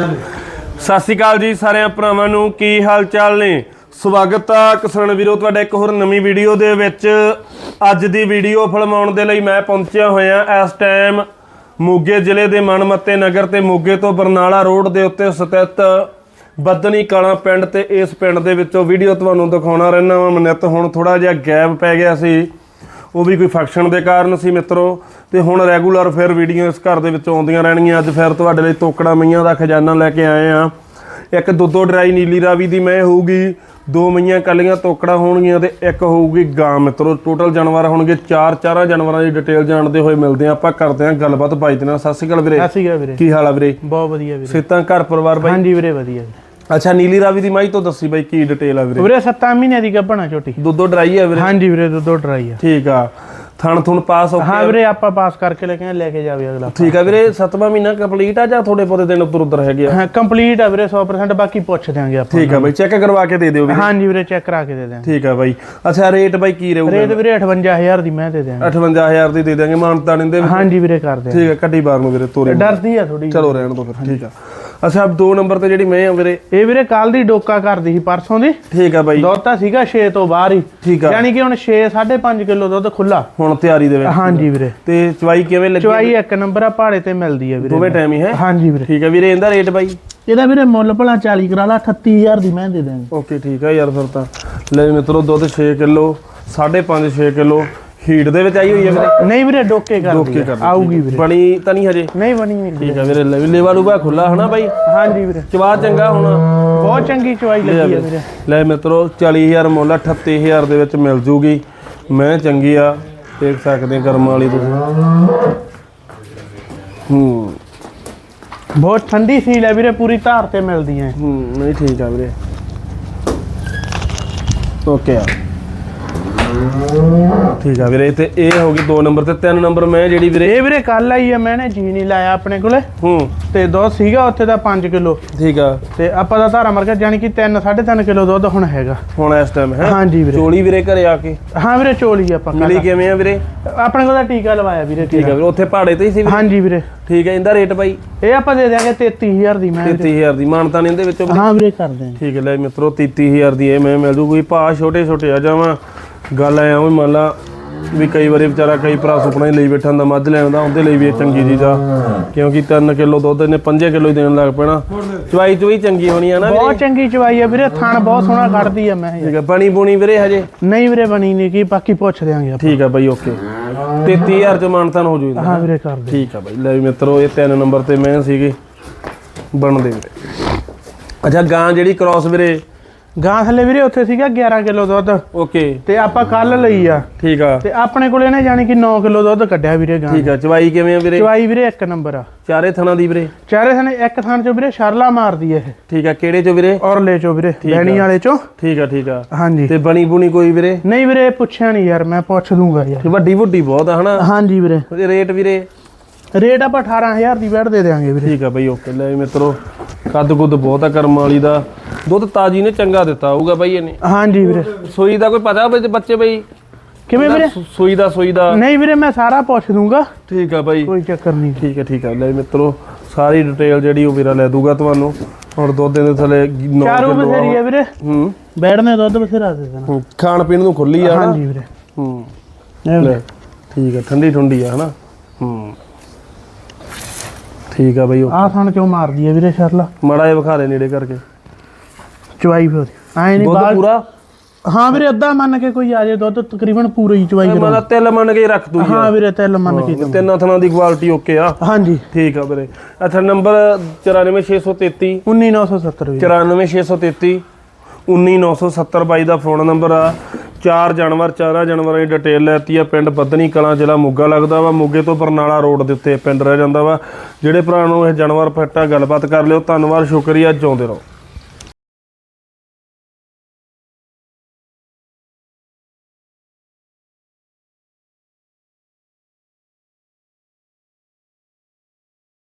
ਸਤਿ ਸ਼੍ਰੀ ਅਕਾਲ ਜੀ ਸਾਰਿਆਂ ਭਰਾਵਾਂ ਨੂੰ, ਕੀ ਹਾਲ ਚਾਲ ਨੇ? ਸਵਾਗਤ ਆ ਕਿਸਾਨ ਵੀਰੋ, ਤੁਹਾਡਾ ਇੱਕ ਹੋਰ ਨਵੀਂ ਵੀਡੀਓ ਦੇ ਵਿੱਚ। ਅੱਜ ਦੀ ਵੀਡੀਓ ਫਿਲਮਾਉਣ ਦੇ ਲਈ ਮੈਂ ਪਹੁੰਚਿਆ ਹੋਇਆ ਇਸ ਟਾਈਮ ਮੋਗੇ ਜ਼ਿਲ੍ਹੇ ਦੇ ਮਨਮੱਤੇ ਨਗਰ ਤੇ ਮੋਗੇ ਤੋਂ ਬਰਨਾਲਾ ਰੋਡ ਦੇ ਉੱਤੇ ਸਥਿਤ ਬੱਦਨੀ ਕਾਲਾ ਪਿੰਡ ਤੇ ਇਸ ਪਿੰਡ ਦੇ ਵਿੱਚੋਂ ਵੀਡੀਓ ਤੁਹਾਨੂੰ ਦਿਖਾਉਣਾ ਰਹਿਣਾ ਵਾ। ਮਨਿਤ ਹੁਣ ਥੋੜਾ ਜਿਹਾ ਗੈਪ ਪੈ ਗਿਆ ਸੀ। ਉਹ ਵੀ ਕੋਈ ਫੰਕਸ਼ਨ ਦੇ ਕਾਰਨ ਸੀ ਮਿੱਤਰੋ। ਤੇ ਹੁਣ ਰੈਗੂਲਰ ਫਿਰ ਵੀਡੀਓ ਇਸ ਘਰ ਦੇ ਵਿੱਚ ਆਉਂਦੀਆਂ ਰਹਿਣਗੀਆਂ। ਅੱਜ ਫਿਰ ਤੁਹਾਡੇ ਲਈ ਤੋਕੜਾ ਮਈਆਂ ਦਾ ਖਜ਼ਾਨਾ ਲੈ ਕੇ ਆਏ ਆ ਇੱਕ ਦੁੱਧੋ ਡਰਾਈ ਨੀਲੀ ਰਾਵੀ ਦੀ ਮੈਂ ਹੋਊਗੀ। ਦੋ ਮਈਆਂ ਕੱਲੀਆਂ ਤੋਕੜਾ ਹੋਣਗੀਆਂ ਤੇ ਇੱਕ ਹੋਊਗੀ ਗਾਂ। ਮਿੱਤਰੋ ਟੋਟਲ ਜਾਨਵਰ ਹੋਣਗੇ ਚਾਰ ਚਾਰਾਂ ਜਾਨਵਰਾਂ ਦੀ ਡਿਟੇਲ ਜਾਣਦੇ ਹੋਏ ਮਿਲਦੇ ਆ ਆਪਾਂ ਕਰਦੇ ਆ ਗੱਲਬਾਤ। ਬਾਈ ਦੇ ਨਾਲ ਸਤਿ ਸ਼੍ਰੀ ਅਕਾਲ ਵੀਰੇ। ਸਤਿ ਸ਼੍ਰੀ ਅਕਾਲ ਵੀਰੇ। ਕੀ ਹਾਲ ਆ ਵੀਰੇ? ਬਹੁਤ ਵਧੀਆ ਵੀਰੇ। ਸਿੱਤਾਂ ਘਰ ਪਰਿਵਾਰ ਬਾਈ? ਹਾਂਜੀ ਵੀਰੇ ਵਧੀਆ ਅੱਛਾ ਨੀਲੀ ਰਾਵੀ ਦੀ ਮਾਈ ਤੋਂ ਦੱਸੀ ਬਾਈ ਕੀ ਡਿਟੇਲ ਆ ਵੀਰੇ? ਵੀਰੇ 7 ਮਹੀਨੇ ਦੀ ਗੱਭਣਾ ਛੋਟੀ ਦੁੱਧੋ ਡਰਾਈ ਆ ਵੀਰੇ? ਹਾਂਜੀ ਵੀਰੇ ਦੋ ਦੋ ਡਰਾਈ ਆ। ਠੀਕ ਆ। ਥਣ ਥੁਣ ਪਾਸ ਹੋ ਹਾਂ ਵੀਰੇ ਆਪਾਂ ਪਾਸ ਕਰਕੇ ਲੈ ਕੇ ਲੈ ਕੇ ਜਾਵੇ ਅਗਲਾ ਠੀਕ ਆ ਵੀਰੇ ਸੱਤਵਾਂ ਮਹੀਨਾ ਕੰਪਲੀਟ ਆ ਜਾਂ ਥੋੜੇ ਬਹੁਤੇ ਦਿਨ ਉੱਧਰ ਉੱਧਰ ਹੈਗੇ ਆ? ਹਾਂ ਕੰਪਲੀਟ ਆ ਵੀਰੇ 100% ਬਾਕੀ ਪੁੱਛ ਦਿਆਂਗੇ ਆਪਾਂ। ਠੀਕ ਆ ਬਾਈ ਚੈੱਕ ਕਰਵਾ ਕੇ ਦੇ ਦਿਓ ਵੀ ਹਾਂਜੀ ਵੀਰੇ ਚੈੱਕ ਕਰਾ ਕੇ ਦੇ ਦਿਆਂਗੇ। ਠੀਕ ਆ ਬਾਈ। ਅੱਛਾ ਰੇਟ ਬਾਈ ਕੀ ਰਹੂਗਾ? ਰੇਟ ਵੀਰੇ 58000 ਦੀ ਮੈਂ ਦੇ ਦਿਆਂਗੇ। 58000 ਦੀ ਦੇ ਦਾਂਗੇ ਮਾਨਤਾ ਨਿੰਦੇ ਹਾਂਜੀ ਵੀਰੇ ਕਰ ਦਿਆਂਗੇ। ਠੀਕ ਆ ਕੱਢੀ ਬਾਰ ਨੂੰ ਵੀਰੇ ਤੋਰੇ ਡਰਦੀ ਆ ਥੋੜੀ ਚਲੋ ਰਹਿਣ ਦੋ ਫਿਰ ਠੀਕ ਆ। ਅੱਛਾ ਦੋ ਨੰਬਰ ਤੇ ਜਿਹੜੀ ਮੈਂ ਆ ਵੀਰੇ। ਇਹ ਵੀਰੇ ਕੱਲ ਦੀ ਡੋਕਾ ਕਰਦੀ ਸੀ ਪਰਸੋਂ ਦੀ। ਠੀਕ ਆ ਬਾਈ। ਦੁੱਧ ਤਾਂ ਸੀਗਾ 6 ਤੋਂ ਬਾਹਰ ਹੀ। ਠੀਕ ਆ। ਯਾਨੀ ਕਿ ਹੁਣ 6 5.5 ਕਿਲੋ ਦੁੱਧ ਖੁੱਲਾ ਹੁਣ ਤਿਆਰੀ ਦੇ ਵਿੱਚ। ਹਾਂਜੀ ਵੀਰੇ। ਤੇ ਚਵਾਈ ਕਿਵੇਂ ਲੱਗੀ ਚਵਾਈ ਇੱਕ ਨੰਬਰ ਆ ਪਹਾੜੇ ਤੇ ਮਿਲਦੀ ਆ ਵੀਰੇ। ਦੋਵੇਂ ਟਾਈਮ ਹੀ ਹੈ? ਹਾਂਜੀ ਵੀਰੇ। ਠੀਕ ਆ ਵੀਰੇ ਇਹਦਾ ਰੇਟ ਬਾਈ? ਇਹਦਾ ਵੀਰੇ ਮੁੱਲ ਭਲਾ 40 ਕਰਾ ਲਾ 38000 ਦੀ ਮੈਂ ਦੇ ਦਾਂਗੇ ਓਕੇ ਠੀਕ ਆ ਯਾਰ ਫਿਰ ਤਾਂ। ਲੈ ਮਿੱਤਰੋ ਦੁੱਧ 6 ਕਿਲੋ 5.5 6 ਕਿਲੋ। ਹੀਟ ਦੇ ਵਿੱਚ ਆਈ ਹੋਈ ਹੈ ਵੀਰੇ? ਨਹੀਂ ਵੀਰੇ ਡੋਕੇ ਕਰ ਆਊਗੀ ਵੀਰੇ। ਬਣੀ ਤਾਂ ਨਹੀਂ ਹਜੇ? ਨਹੀਂ ਬਣੀ ਨਹੀਂ ਠੀਕ ਆ ਵੀਰੇ ਲੈ ਲੇਵਾ ਲੂਗਾ ਖੁੱਲਾ ਹਨਾ ਬਾਈ? ਹਾਂਜੀ ਵੀਰੇ। ਚਵਾ ਚੰਗਾ ਹੁਣ। ਬਹੁਤ ਚੰਗੀ ਚਵਾਈ ਲੱਗੀ ਆ ਵੀਰੇ। ਲੈ ਮਿੱਤਰੋ 40000 ਮੁੱਲ ਆ, 38000 ਦੇ ਵਿੱਚ ਮਿਲ ਜੂਗੀ। ਮੈਂ ਚੰਗੀ ਆ ਦੇਖ ਸਕਦੇ ਕਰਮ ਵਾਲੀ ਤੁਸੀਂ। ਹੂੰ। ਬਹੁਤ ਠੰਡੀ ਸੀਲ ਹੈ ਵੀਰੇ ਪੂਰੀ ਧਾਰ ਤੇ ਮਿਲਦੀ ਹੈ। ਹੂੰ ਨਹੀਂ ਠੀਕ ਆ ਵੀਰੇ। ਓਕੇ ਆ। ਠੀਕ ਆ ਵੀਰੇ ਤੇ ਇਹ ਹੋ ਗਈ 2 ਨੰਬਰ ਤੇ 3 ਨੰਬਰ ਮੈਂ ਜਿਹੜੀ ਵੀਰੇ ਇਹ ਵੀਰੇ ਕੱਲ ਆਈ ਆ ਮੈਂ ਨੇ ਜੀ ਨਹੀਂ ਲਾਇਆ ਆਪਣੇ ਕੋਲੇ। ਹੂੰ। ਤੇ ਦੁੱਧ ਸੀਗਾ ਉੱਥੇ ਦਾ 5 ਕਿਲੋ। ਠੀਕ ਆ। ਤੇ ਆਪਾਂ ਦਾ ਧਾਰਾ ਮਾਰ ਕੇ ਜਾਨੀ ਕਿ 3 3.5 ਕਿਲੋ ਦੁੱਧ ਹੁਣ ਹੈਗਾ। ਹੁਣ ਇਸ ਟਾਈਮ ਹੈ? ਹਾਂਜੀ ਵੀਰੇ। ਚੋਲੀ ਵੀਰੇ ਘਰੇ ਆ ਕੇ। ਹਾਂ ਵੀਰੇ ਚੋਲੀ ਆਪਾਂ। ਮਿਲੀ ਕਿਵੇਂ ਆ ਵੀਰੇ? ਆਪਣੇ ਕੋਲ ਤਾਂ ਟੀਕਾ ਲਵਾਇਆ ਵੀਰੇ ਠੀਕ ਆ ਵੀਰੇ ਉੱਥੇ ਪਹਾੜੇ ਤੇ ਹੀ ਸੀ ਵੀਰੇ? ਹਾਂਜੀ ਵੀਰੇ। ਠੀਕ ਹੈ ਇਹਦਾ ਰੇਟ ਬਾਈ? ਇਹ ਆਪਾਂ ਦੇ ਦਿਆਂਗੇ 33000 ਦੀ ਮੈਂ ਵੀਰੇ। 33000 ਦੀ ਮਾਨਤਾ ਨੇ ਇਹਦੇ ਵਿੱਚੋਂ ਹਾਂ ਵੀਰੇ ਕਰ ਦਿਆਂਗੇ ਠੀਕ ਹੈ ਲੈ ਮਿੱਤਰੋ 33000 ਦੀ ਇਹ ਮੈਂ ਮਿਲ ਜੂ ਕੋਈ ਭਾ ਛੋਟੇ ਛੋਟੇ ਆ ਜਾਵਾਂ। ਗੱਲ ਐ ਮੰਨ ਲਾ ਵੀ ਕਈ ਵਾਰੀ ਵਿਚਾਰਾ ਕਈ ਭਰਾ ਸੁਪਨਾ ਹੀ ਲਈ ਬੈਠਾ ਹੁੰਦਾ ਮੱਝ ਲੈਣ ਦਾ ਉਹਦੇ ਲਈ ਵੀ ਇਹ ਚੰਗੀ ਚੀਜ਼ ਆ। ਕਿਉਂਕਿ 3 ਕਿਲੋ ਦੁੱਧ ਇਹਨੇ 5 ਕਿਲੋ ਹੀ ਦੇਣ ਲੱਗ ਪੈਣਾ। ਚਵਾਈ ਚਵਾਈ ਚੰਗੀ ਹੋਣੀ ਆ ਨਾ ਵੀਰੇ। ਬਹੁਤ ਚੰਗੀ ਚਵਾਈ ਆ ਵੀਰੇ ਥਣ ਬਹੁਤ ਸੋਹਣਾ ਕੱਢਦੀ ਆ ਮੈਂ ਠੀਕ ਹੈ ਬਣੀ ਬੁਣੀ ਵੀਰੇ ਹਜੇ? ਨਹੀਂ ਵੀਰੇ ਬਣੀ ਨਹੀਂ ਕੀ ਬਾਕੀ ਪੁੱਛ ਦਿਆਂਗੇ ਆਪਾਂ। ਠੀਕ ਆ ਬਾਈ ਓਕੇ। 33000 ਚ ਮਾਨਤਾਨ ਹੋ ਜੂ ਹਾਂ ਵੀਰੇ ਕਰ ਦੇ ਠੀਕ ਆ ਬਾਈ ਲੈ ਵੀ ਮਿੱਤਰੋ ਇਹ ਤਿੰਨ ਨੰਬਰ ਤੇ ਮੈਂ ਸੀਗੇ। ਬਣਦੇ ਵੀਰੇ। ਅੱਛਾ ਗਾਂ ਜਿਹੜੀ ਕ੍ਰਾਸ ਵੀਰੇ ਗਾਂ ਥੱਲੇ ਵੀਰੇ ਉੱਥੇ ਸੀਗਾ 11 ਕਿਲੋ ਦੁੱਧ। ਓਕੇ। ਤੇ ਆਪਾਂ ਕੱਲ ਲਈ ਆ। ਠੀਕ ਆ। ਤੇ ਆਪਣੇ ਕੋਲੇ ਨੇ ਜਾਣੀ ਕਿ 9 ਕਿਲੋ ਦੁੱਧ ਕੱਢਿਆ ਵੀਰੇ ਗਾਂ ਠੀਕ ਆ। ਚਵਾਈ ਕਿਵੇਂ ਆ ਵੀਰੇ? ਚਵਾਈ ਵੀਰੇ ਇੱਕ ਨੰਬਰ ਆ। ਚਾਰੇ ਥਣਾ ਦੀ ਵੀਰੇ? ਚਾਰੇ ਥਾਣੇ ਇੱਕ ਥਾਣ ਚੋਂ ਵੀਰੇ ਸ਼ਰਲਾ ਮਾਰਦੀ ਇਹ। ਠੀਕ ਆ। ਕਿਹੜੇ ਚ ਵੀਰੇ? ਔਰਲੇ ਚੋਂ ਵੀਰੇ ਬੈਣੀ ਵਾਲੇ ਚੋਂ। ਠੀਕ ਆ ਠੀਕ ਆ। ਹਾਂਜੀ। ਤੇ ਬਣੀ ਬੁਣੀ ਕੋਈ ਵੀਰੇ? ਨਹੀਂ ਵੀਰੇ ਪੁੱਛਿਆ ਨਹੀਂ ਯਾਰ ਮੈਂ ਪੁੱਛ ਦੂੰਗਾ ਯਾਰ। ਵੱਡੀ ਵੱਡੀ ਬਹੁਤ ਆ ਹਨਾ? ਹਾਂਜੀ ਵੀਰੇ। ਰੇਟ ਵੀਰੇ? ਰੇਟ ਆਪਾਂ 18000 ਦੀ ਬੈਠ ਦੇ ਦੇਾਂਗੇ ਵੀਰੇ। ਠੀਕ ਆ ਬਈ ਓਕੇ। ਲੈ ਮਿੱਤਰੋ ਕੱਦ ਕੁੱਦ ਬਹੁਤ ਆ ਕਰਮ ਵਾਲੀ ਦਾ। ਦੁੱਧ ਤਾਜੀ ਨੇ ਚੰਗਾ ਦਿੱਤਾ ਹੋਊਗਾ ਬਈ ਇਹਨੇ। ਹਾਂਜੀ ਵੀਰੇ। ਸੂਈ ਦਾ ਕੋਈ ਪਤਾ ਬਈ ਬੱਚੇ ਬਈ? ਕਿਵੇਂ ਵੀਰੇ? ਸੂਈ ਦਾ ਸੂਈ ਦਾ। ਨਹੀਂ ਵੀਰੇ ਮੈਂ ਸਾਰਾ ਪੁੱਛ ਦੂੰਗਾ। ਠੀਕ ਆ ਬਾਈ। ਕੋਈ ਚੱਕਰ ਨਹੀਂ। ਠੀਕ ਹੈ ਠੀਕ ਹੈ ਲੈ ਮਿੱਤਰੋ ਸਾਰੀ ਡਿਟੇਲ ਜਿਹੜੀ ਉਹ ਵੀਰਾ ਲੈ ਦੂਗਾ ਤੁਹਾਨੂੰ। ਹੁਣ ਦੁੱਧ ਦੇ ਥੱਲੇ 9 ਚਾਰੂ ਬਥੇਰੀ ਆ ਵੀਰੇ। ਹੂੰ। ਬੈਠਨੇ ਦੁੱਧ ਬਥੇਰਾ ਦੇ ਦੇਣਾ। ਹੂੰ, ਖਾਣ ਪੀਣ ਨੂੰ ਖੁੱਲੀ ਆ ਹਨਾ? ਹਾਂਜੀ ਵੀਰੇ। ਹੂੰ। ਇਹ ਲੈ ਠੀਕ ਹੈ ਠੰਡੀ ਠੰਡੀ ਆ ਹਨਾ? ਹੂੰ। ਠੀਕ ਆ ਬਈ ਉਹ ਆਹ ਥਣ ਚੋਂ ਮਾਰਦੀ ਆ ਵੀਰੇ ਸ਼ਰਲਾ। ਮੜਾ ਵਿਖਾ ਦੇ ਨੇੜੇ ਕਰਕੇ। ਚਵਾਈ ਫਿਰ ਐ ਨਹੀਂ ਦੁੱਧ ਪੂਰਾ? ਹਾਂ ਵੀਰੇ ਅੱਧਾ ਮੰਨ ਕੇ ਕੋਈ ਆ ਜੇ ਦੁੱਧ ਤਕਰੀਬਨ ਪੂਰਾ ਹੀ ਚਵਾਈ ਕਰਾ ਮੈਂ ਤਿਲ ਮੰਨ ਕੇ ਰੱਖ ਦੂੰ ਹਾਂ ਵੀਰੇ ਤਿਲ ਮੰਨ ਕੇ ਤਿੰਨਾਂ ਥਣਾਂ ਦੀ ਕੁਆਲਿਟੀ ਓਕੇ ਆ। ਹਾਂਜੀ। ਠੀਕ ਆ ਵੀਰੇ। ਅੱਛਾ ਨੰਬਰ 94633 19970 ਵੀਰੇ। 94633 19970 ਬਾਈ ਦਾ ਫੋਨ ਨੰਬਰ ਆ। ਚਾਰ ਜਾਨਵਰ ਚਾਰਾਂ ਜਾਨਵਰਾਂ ਦੀ ਡਿਟੇਲ ਲੈਤੀ ਆ। ਪਿੰਡ ਬੱਦਨੀ ਕਲਾਂ ਜ਼ਿਲ੍ਹਾ ਮੋਗਾ ਲੱਗਦਾ ਵਾ। ਮੋਗੇ ਤੋਂ ਬਰਨਾਲਾ ਰੋਡ ਦੇ ਉੱਤੇ ਪਿੰਡ ਰਹਿ ਜਾਂਦਾ ਵਾ। ਜਿਹੜੇ ਭਰਾ ਨੂੰ ਇਹ ਜਾਨਵਰ ਫੱਟਾ ਗੱਲਬਾਤ ਕਰ ਲਿਓ। ਧੰਨਵਾਦ ਸ਼ੁਕਰੀਆ। ਜਿਉਂਦੇ ਰਹੋ।